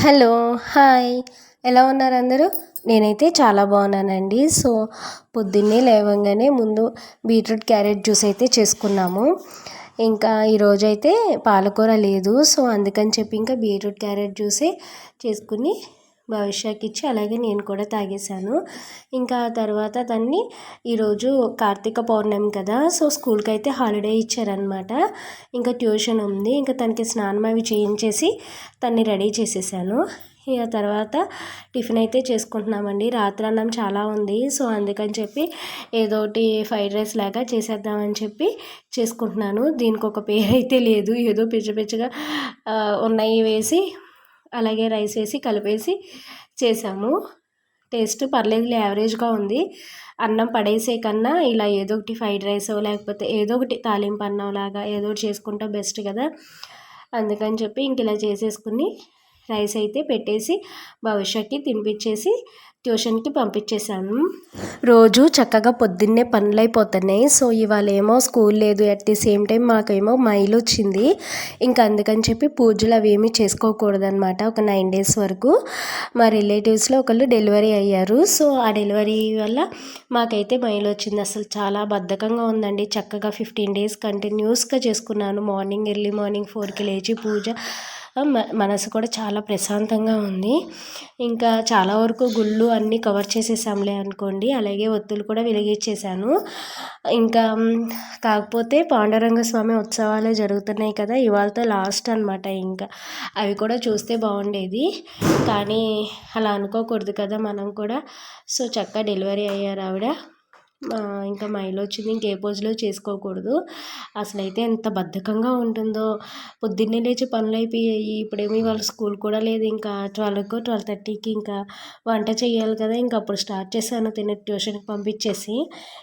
Hello hi. ఎలా ఉన్నారు అందరూ? నేనైతే చాలా బాగున్నానండి. సో పొద్దున్నే లేవగానే ముందు బీట్రూట్ క్యారెట్ జ్యూస్ అయితే చేసుకున్నాము. ఇంకా ఈరోజైతే పాలకూర లేదు. సో అందుకని చెప్పి ఇంకా బీట్రూట్ క్యారెట్ జ్యూసే చేసుకుని భవిష్యకి ఇచ్చి అలాగే నేను కూడా తాగేశాను. ఇంకా తర్వాత దాన్ని ఈరోజు కార్తీక పౌర్ణమి కదా సో స్కూల్కి అయితే హాలిడే ఇచ్చారనమాట ఇంకా ట్యూషన్ ఉంది ఇంకా తనకి స్నానం అవి చేయించేసి తన్ని రెడీ చేసేసాను. ఇక తర్వాత టిఫిన్ అయితే చేసుకుంటున్నామండి. రాత్రి అన్నం చాలా ఉంది సో అందుకని చెప్పి ఏదో ఒకటి ఫ్రైడ్ రైస్ లాగా చేసేద్దామని చెప్పి చేసుకుంటున్నాను. దీనికి ఒక పేరు అయితే లేదు ఏదో పిచ్చ పిచ్చగా ఉన్నాయి వేసి అలాగే రైస్ వేసి కలిపేసి చేసాము. టేస్ట్ పర్లేదు యావరేజ్గా ఉంది. అన్నం పడేసే కన్నా ఇలా ఏదో ఒకటి ఫ్రైడ్ రైస్ లేకపోతే ఏదో ఒకటి తాలింపు అన్నం లాగా ఏదో ఒకటి చేసుకుంటే బెస్ట్ కదా. అందుకని చెప్పి ఇంక ఇలా చేసేసుకుని రైస్ అయితే పెట్టేసి భవిష్యత్కి తినిపించేసి ట్యూషన్కి పంపించేశాను. రోజు చక్కగా పొద్దున్నే పనులు అయిపోతున్నాయి సో ఇవాళ ఏమో స్కూల్ లేదు. అట్ ది సేమ్ టైం మాకేమో మైల్ వచ్చింది. ఇంకా అందుకని చెప్పి పూజలు అవి ఏమీ చేసుకోకూడదనమాట ఒక నైన్ డేస్ వరకు మా రిలేటివ్స్లో ఒకళ్ళు డెలివరీ అయ్యారు. సో ఆ డెలివరీ వల్ల మాకైతే మైల్ వచ్చింది. అసలు చాలా బద్ధకంగా ఉందండి. చక్కగా ఫిఫ్టీన్ డేస్ కంటిన్యూస్గా చేసుకున్నాను. మార్నింగ్ ఎర్లీ మార్నింగ్ ఫోర్కి లేచి పూజ మనసు కూడా చాలా ప్రశాంతంగా ఉంది. ఇంకా చాలా వరకు గుళ్ళు అన్నీ కవర్ చేసేసాంలే అనుకోండి. అలాగే ఒత్తులు కూడా వెలిగించేశాను. ఇంకా కాకపోతే పాండురంగ స్వామి ఉత్సవాలు జరుగుతున్నాయి కదా ఇవాళతో లాస్ట్ అనమాట ఇంకా. అవి కూడా చూస్తే బాగుండేది. కానీ అలా అనుకోకూడదు కదా మనం కూడా. సో చక్కగా డెలివరీ అయ్యారు ఆవిడ. ఇంకా మైలో వచ్చింది ఇంకే పోజులో చేసుకోకూడదు. అసలైతే ఎంత బద్ధకంగా ఉంటుందో. పొద్దున్నే లేచి పనులు అయిపోయాయి. ఇప్పుడేమీ వాళ్ళ స్కూల్ కూడా లేదు. ఇంకా ట్వెల్వ్కి ట్వెల్వ్ థర్టీకి ఇంకా వంట చేయాలి కదా. ఇంకా అప్పుడు స్టార్ట్ చేశాను తిని ట్యూషన్కి పంపించేసి.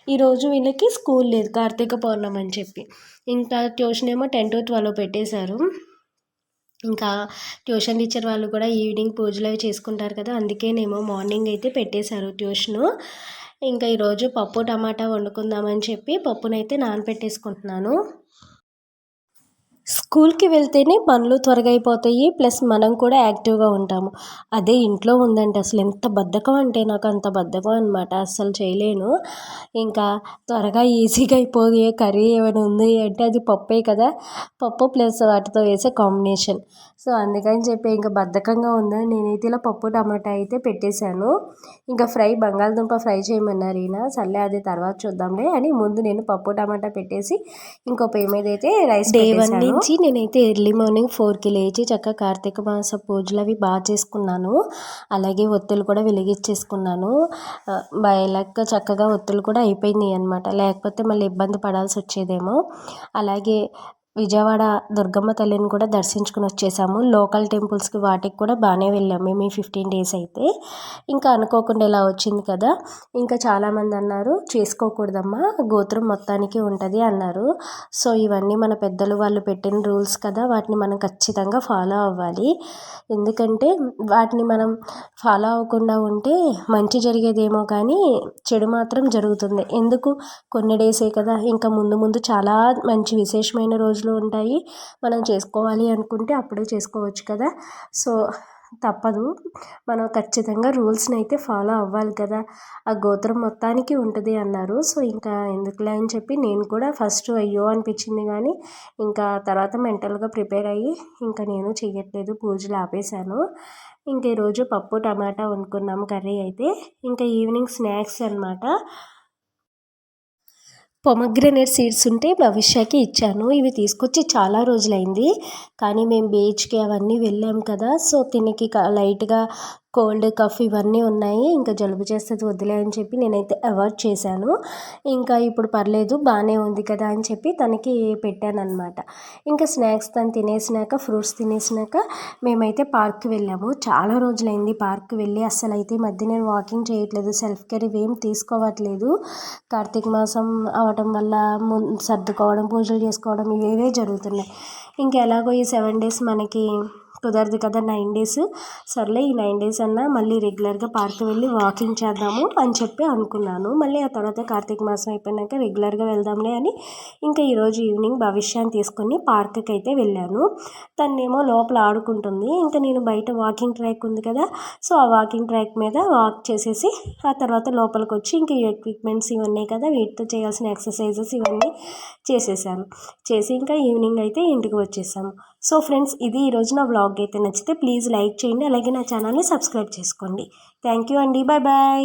ఈరోజు వీళ్ళకి స్కూల్ లేదు. కార్తీక పౌర్ణమి అని చెప్పి. ఇంకా ట్యూషన్ ఏమో టెన్ టు ట్వెల్వ్ పెట్టేశారు. ఇంకా ట్యూషన్ టీచర్ వాళ్ళు కూడా ఈవినింగ్ పూజలు అవి చేసుకుంటారు కదా. అందుకేనేమో మార్నింగ్ అయితే పెట్టేశారు ట్యూషను. ఇంకా ఈరోజు పప్పు టమాటా వండుకుందామని చెప్పి పప్పునైతే నానబెట్టేసుకుంటున్నాను. స్కూల్కి వెళ్తేనే పనులు త్వరగా అయిపోతాయి ప్లస్ మనం కూడా యాక్టివ్గా ఉంటాము. అదే ఇంట్లో ఉందంటే అసలు ఎంత బద్ధకం అంటే నాకు అంత బద్ధకం అనమాట అస్సలు చేయలేను. ఇంకా త్వరగా ఈజీగా అయిపోదు కర్రీ ఏమైనా ఉంది అంటే అది పప్పే కదా. పప్పు ప్లస్ వాటితో వేసే కాంబినేషన్. సో అందుకని చెప్పి ఇంకా బద్ధకంగా ఉందని నేనైతే ఇలా పప్పు టమాటా అయితే పెట్టేశాను. ఇంకా ఫ్రై బంగాళదుంప ఫ్రై చేయమన్నారు ఈయన. సర్లే అది తర్వాత చూద్దాంలే అని ముందు నేను పప్పు టమాటా పెట్టేసి ఇంకో మీద అయితే రైస్ డే నుంచి నేనైతే ఎర్లీ మార్నింగ్ ఫోర్కి లేచి చక్కగా కార్తీక మాస పూజలు అవి బాగా చేసుకున్నాను. అలాగే ఒత్తులు కూడా వెలిగించేసుకున్నాను. బయలక్క చక్కగా ఒత్తులు కూడా అయిపోయినాయి అనమాట లేకపోతే మళ్ళీ ఇబ్బంది పడాల్సి వచ్చేదేమో. అలాగే విజయవాడ దుర్గమ్మ తల్లిని కూడా దర్శించుకుని వచ్చేసాము. లోకల్ టెంపుల్స్కి వాటికి కూడా బాగానే వెళ్ళాము మేము ఈ ఫిఫ్టీన్ డేస్ అయితే. ఇంకా అనుకోకుండా ఇలా వచ్చింది కదా. ఇంకా చాలామంది అన్నారు చేసుకోకూడదమ్మా గోత్రం మొత్తానికి ఉంటుంది అన్నారు. సో ఇవన్నీ మన పెద్దలు వాళ్ళు పెట్టిన రూల్స్ కదా వాటిని మనం ఖచ్చితంగా ఫాలో అవ్వాలి. ఎందుకంటే వాటిని మనం ఫాలో అవ్వకుండా ఉంటే మంచి జరిగేదేమో కానీ చెడు మాత్రం జరుగుతుంది. ఎందుకు? కొన్ని డేసే కదా. ఇంకా ముందు ముందు చాలా మంచి విశేషమైన రోజులు రోజులు ఉంటాయి. మనం చేసుకోవాలి అనుకుంటే అప్పుడే చేసుకోవచ్చు కదా. సో తప్పదు. మనం ఖచ్చితంగా రూల్స్ని అయితే ఫాలో అవ్వాలి కదా. ఆ గోత్రం మొత్తానికి ఉంటుంది అన్నారు. సో ఇంకా ఎందుకులే అని చెప్పి నేను కూడా ఫస్ట్ అయ్యో అనిపించింది కానీ ఇంకా తర్వాత మెంటల్గా ప్రిపేర్ అయ్యి ఇంకా నేను చేయట్లేదు పూజలు ఆపేశాను. ఇంక ఈరోజు పప్పు టమాటా వండుకున్నాం కర్రీ అయితే. ఇంకా ఈవినింగ్ స్నాక్స్ అనమాట పొమగ్రనేట్ సీడ్స్ ఉంటే భవిష్యకి ఇచ్చాను. ఇవి తీసుకొచ్చి చాలా రోజులైంది. కానీ మేము బీచ్కి అవన్నీ వెళ్ళాం కదా. సో తినికి లైట్గా కోల్డ్ కఫ్ ఇవన్నీ ఉన్నాయి. ఇంకా జలుబు చేస్తుంది వద్దులే అని చెప్పి నేనైతే అవాయిడ్ చేశాను. ఇంకా ఇప్పుడు పర్లేదు బాగానే ఉంది కదా అని చెప్పి తనకి పెట్టాను అనమాట ఇంకా స్నాక్స్ తను తినేసినాక ఫ్రూట్స్ తినేసినాక మేమైతే పార్క్కి వెళ్ళాము. చాలా రోజులైంది పార్క్కి వెళ్ళి అస్సలు అయితే మధ్య నేను వాకింగ్ చేయట్లేదు సెల్ఫ్ కేర్ ఇవేం తీసుకోవట్లేదు. కార్తీక మాసం అవటం వల్ల సర్దుకోవడం పూజలు చేసుకోవడం ఇవేవే జరుగుతున్నాయి. ఇంకా ఎలాగో ఈ సెవెన్ డేస్ మనకి కుదరదు కదా నైన్ డేస్. సర్లే ఈ నైన్ డేస్ అన్నా మళ్ళీ రెగ్యులర్గా పార్క్ వెళ్ళి వాకింగ్ చేద్దాము అని చెప్పి అనుకున్నాను. మళ్ళీ ఆ తర్వాత కార్తీక మాసం అయిపోయినాక రెగ్యులర్గా వెళ్దాంలే అని ఇంకా ఈరోజు ఈవినింగ్ భవిష్యాన్ని తీసుకొని పార్క్కి అయితే వెళ్ళాను. తనేమో లోపల ఆడుకుంటుంది. ఇంకా నేను బయట వాకింగ్ ట్రాక్ ఉంది కదా సో ఆ వాకింగ్ ట్రాక్ మీద వాక్ చేసేసి ఆ తర్వాత లోపలికి వచ్చి ఇంకా ఎక్విప్మెంట్స్ ఇవన్నీ కదా వీటితో చేయాల్సిన ఎక్సర్సైజెస్ ఇవన్నీ చేసేసాను చేసి ఇంకా ఈవినింగ్ అయితే ఇంటికి వచ్చేసాము. సో ఫ్రెండ్స్ ఇది ఈరోజు నా వ్లాగ్. అయితే నచ్చితే ప్లీజ్ లైక్ చేయండి. అలాగే నా ఛానల్ని సబ్స్క్రైబ్ చేసుకోండి. థ్యాంక్ యూ అండి. Bye bye.